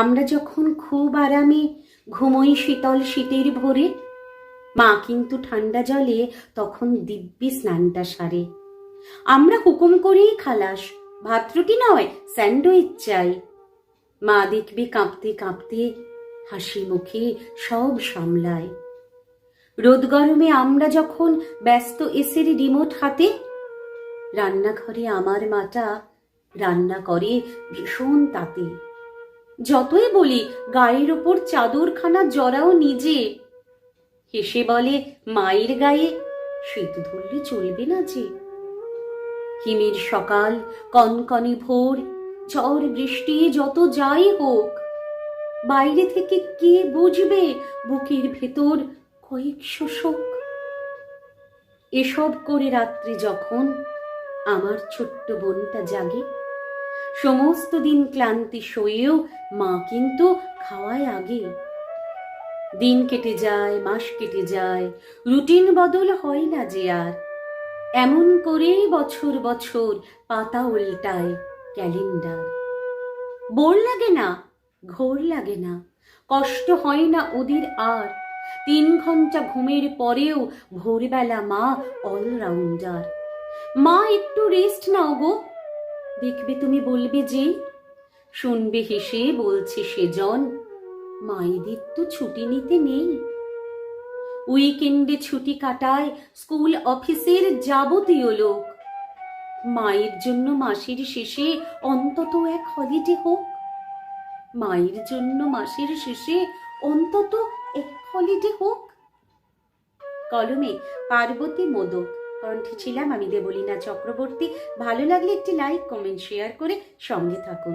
আমরা যখন খুব আরামে ঘুমোই শীতল শীতের ভোরে, মা কিন্তু ঠান্ডা জলে তখন দিব্যি স্নানটা সারে। আমরা হুকুম করেই খালাস, ভাত রুটি নয়, স্যান্ডউইচ চাই। মা দেখবে কাঁপতে কাঁপতে হাসি মুখে সব সামলায়। রোদ গরমে আমরা যখন ব্যস্ত এসের রিমোট হাতে, রান্নাঘরে আমার মাটা রান্না করে ভীষণ তাতে। যতই বলি, গায়ের ওপর চাদরখানা জড়াও নিজে। হেসে বলে, মায়ের গায়ে সেতু ধরলে চলবে না যে। হিমের সকাল, কনকনে ভোর, ঝড় বৃষ্টি যত যাই হোক, বাইরে থেকে কে বুঝবে বুকের ভেতর কয়েকশো শোক? এসব করে রাত্রি যখন আমার ছোট্ট বোনটা জাগে সমস্ত দিন ক্লান্তি সয়েও মা কিন্তু খাওয়ায় আগে। দিন কেটে যায়, মাস কেটে যায়, রুটিন বদল হয় না যে আর। এমন করেই বছর বছর পাতা উল্টায় ক্যালেন্ডার। বোর লাগে না, ঘোর লাগে না, কষ্ট হয় না ওদের আর। তিন ঘণ্টা ঘুমের পরেও ভোরবেলা মা অলরাউন্ডার মা একটু রেস্ট নাও গো। দেখবে তুমি বলবে যে, শুনবে হেসে বলছে সেজন, মায়েদের তো ছুটি নিতে নেই। উইকেন্ডে ছুটি কাটায় স্কুল অফিসের যাবতীয় লোক। মায়ের জন্য মাসের শেষে অন্তত এক হলিডে হোক। মায়ের জন্য মাসের শেষে অন্তত এক হলিডে হোক। কলমে পার্বতী মোদক। কণ্ঠে ছিলাম আমি দেবলীনা চক্রবর্তী। ভালো লাগলে একটি লাইক কমেন্ট শেয়ার করে সঙ্গে থাকুন।